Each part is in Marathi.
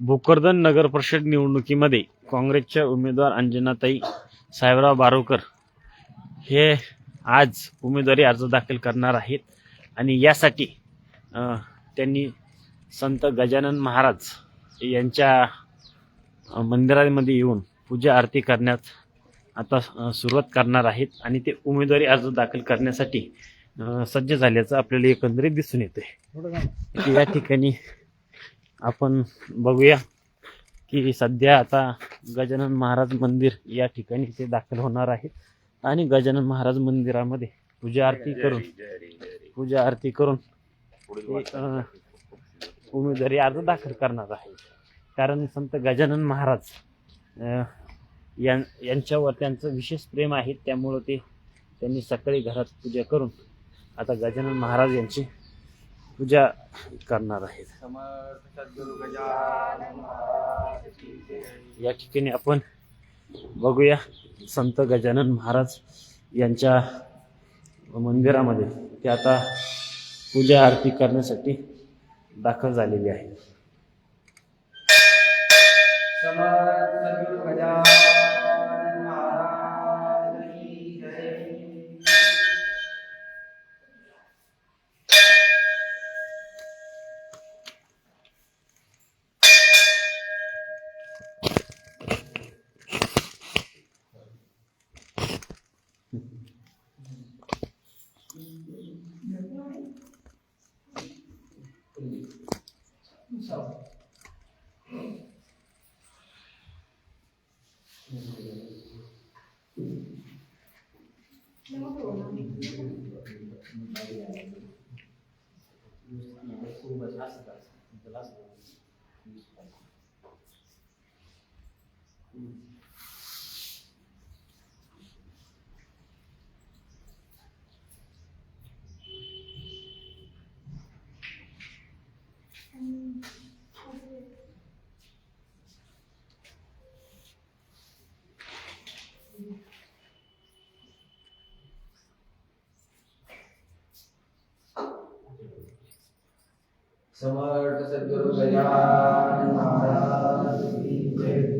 भोकरदन नगर परिषद निवडणुकीमध्ये काँग्रेसच्या उमेदवार अंजनाताई साहेबराव बारोकर हे आज उमेदवारी अर्ज दाखल करणार आहेत. आणि यासाठी त्यांनी संत गजानन महाराज यांच्या मंदिरामध्ये येऊन पूजा आरती करण्यात आता सुरुवात करणार आहेत. आणि ते उमेदवारी अर्ज दाखल करण्यासाठी सज्ज झाल्याचं आपल्याला एकंदरीत दिसून येते या ठिकाणी आपण बघूया की सध्या आता गजानन महाराज मंदिर या ठिकाणी ते दाखल होणार आहेत आणि गजानन महाराज मंदिरामध्ये पूजा आरती करून पूजा आरती करून उमेदवारी अर्ज दाखल करणार आहे. कारण संत गजानन महाराज यां यांच्यावर त्यांचं विशेष प्रेम आहे. त्यामुळं ते त्यांनी सकाळी घरात पूजा करून आता गजानन महाराज यांची पूजा करणार आहेत. या ठिकाणी आपण बघूया संत गजानन महाराज यांच्या मंदिरामध्ये. ते आता पूजा आरती करण्यासाठी दाखल झालेली आहे समर्थ सद्गुरु गजानन महाराज की जय समर्थ सद्गुरु गजानन महाराज की जय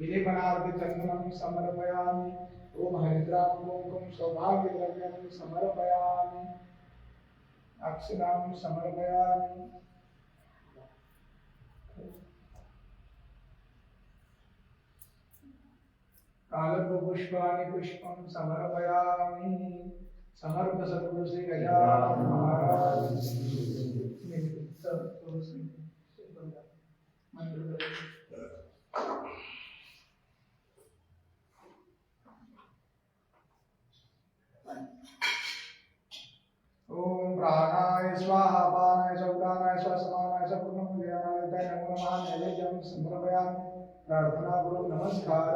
विलेपनादिचन्दनं समर्पयामि। ॐ हरिद्रां सौभाग्यद्रव्यं समर्पयामि। अक्षरां समर्पयामि। कालपुपुष्पाणि पुष्पं समर्पयामि। समर्प सद्गुरुश्री गजानन महाराज प्रार्थना करून नमस्कार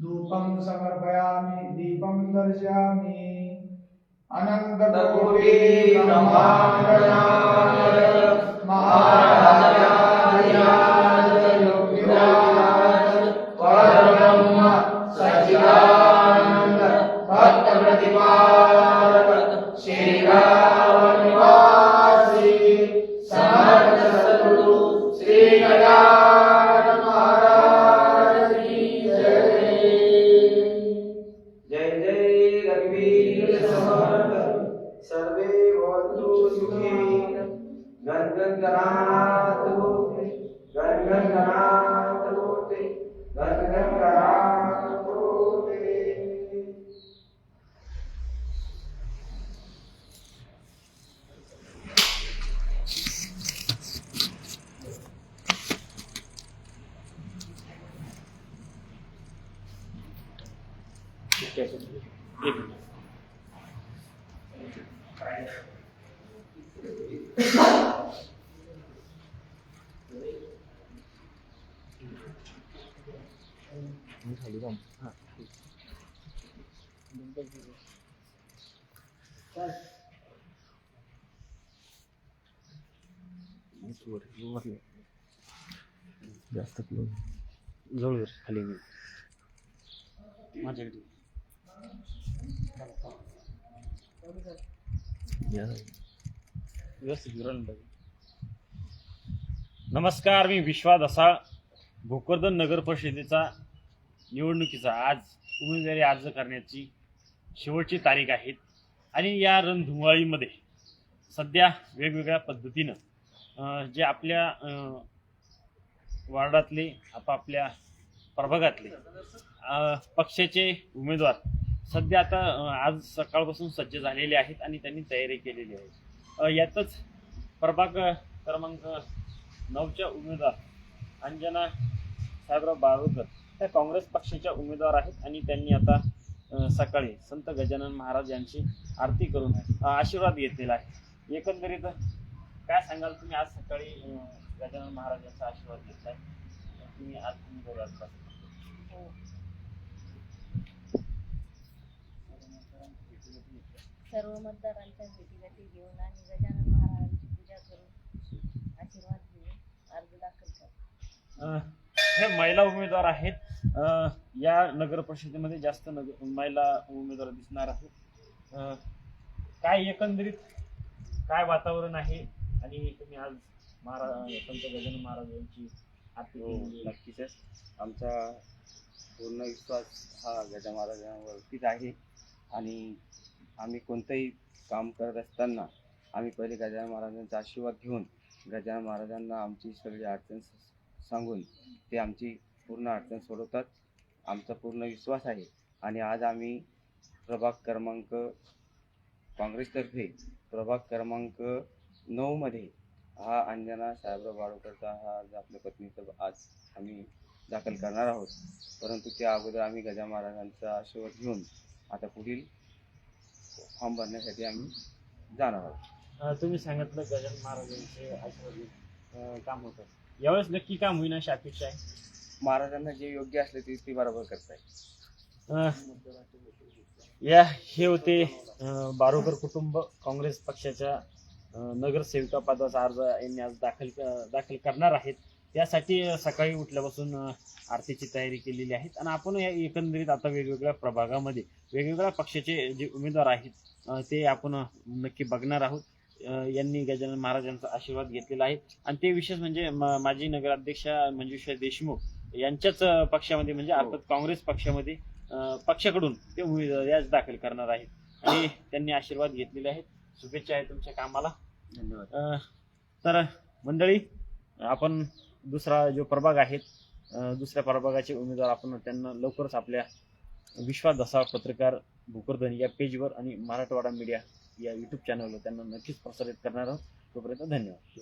धूपं समर्पयामि दीपं दर्शयामि। अनन्तकोटि महाराज। एक मिनिट. जास्त क्लोज जवळ कर, खाली मी माझ्याकडे या. व्यवस्थित विवरण बघ. नमस्कार मी विश्वास असा भोकरदन नगर परिषदेचा निवडणुकीचा आज उमेदवारी अर्ज करण्याची शेवटची तारीख आहे. आणि या रणधुमाळीमध्ये सध्या वेगवेगळ्या पद्धतीनं जे आपल्या वार्डातले आपापल्या प्रभागातले पक्षाचे उमेदवार सध्या आता आज सकाळपासून सज्ज झालेले आहेत आणि त्यांनी तयारी केलेली आहे. यातच प्रभाग क्रमांक नऊच्या उमेदवार अंजना साहेबराव बाळूकर त्या काँग्रेस पक्षाच्या उमेदवार आहेत आणि त्यांनी आता सकाळी संत गजानन महाराज यांची आरती करून आशीर्वाद घेतलेला आहे. एकंदरीत काय सांगाल तुम्ही? आज सकाळी गजानन महाराज यांचा आशीर्वाद आहे तुम्ही आज उमेदवारी अर्ज करता. सर्व मतदारांच्या भेटीगाठी घेऊन आणि गजानन महाराजांची पूजा करून आशीर्वाद घेऊन अर्ज दाखल करा. अं, हे महिला उमेदवार आहेत. अं, या नगर परिषदेमध्ये जास्त नगर महिला उमेदवार दिसणार आहेत. अं, काय एकंदरीत काय वातावरण आहे? आणि तुम्ही आज महाराज संत गजानन महाराज यांची आरती हो केलेली आहे. नक्कीच आमचा पूर्ण विश्वास हा गजा महाराजांवरतीच आहे. आणि आम्ही कोणतंही काम करत असताना आम्ही पहिले गजानन महाराजांचा आशीर्वाद घेऊन गजानन महाराजांना आमची सगळी अडचण सांगून ते आमची पूर्ण अडचण सोडवतात. आमचा पूर्ण विश्वास आहे. आणि आज आम्ही प्रभाग क्रमांक काँग्रेसतर्फे प्रभाग क्रमांक नऊमध्ये हा अंजना साहेबराव वाडोकरचा हा आपल्या पत्नीचा आज आम्ही दाखल करणार आहोत. परंतु त्या अगोदर आम्ही गजा महाराजांचा आशीर्वाद घेऊन आता पुढील फॉर्म भरण्यासाठी आम्ही जाणार आहोत. अं, तुम्ही सांगितलं गजानन महाराजांचे आशीर्वाद घेऊन, अं, काम होतं. यावेळेस नक्की काम होईन अशी अपेक्षा आहे? महाराजांना जे योग्य असले ते ते बरोबर करताय. अं, या हे होते अं, बारोकर कुटुंब काँग्रेस पक्षाच्या अं, नगरसेविका पदाचा अर्ज यांनी आज दाखल दाखल करणार आहेत. त्यासाठी सकाळी उठल्यापासून आरतीची तयारी केलेली आहे. आणि आपण या एकंदरीत आता वेगवेगळ्या प्रभागामध्ये वेगवेगळ्या पक्षाचे जे उमेदवार आहेत ते आपण नक्की बघणार आहोत. यांनी गजानन महाराजांचा आशीर्वाद घेतलेला आहे. आणि ते विशेष म्हणजे माजी नगराध्यक्षा मंजुषा देशमुख यांच्याच पक्षामध्ये म्हणजे अर्थात काँग्रेस पक्षामध्ये पक्षाकडून ते उमेदवारी आज दाखल करणार आहेत. आणि त्यांनी आशीर्वाद घेतलेले आहेत. शुभेच्छा आहे तुमच्या कामाला. धन्यवाद. तर मंडळी आपण दुसरा जो प्रभाग आहेत दुसऱ्या प्रभागाचे उमेदवार आपण त्यांना लवकरच आपल्या विश्वास दसा पत्रकार भूकरधनी या पेजवर आणि मराठवाडा मीडिया या यूट्यूब चॅनलवर त्यांना नक्कीच प्रसारित करणार आहोत. तोपर्यंत धन्यवाद.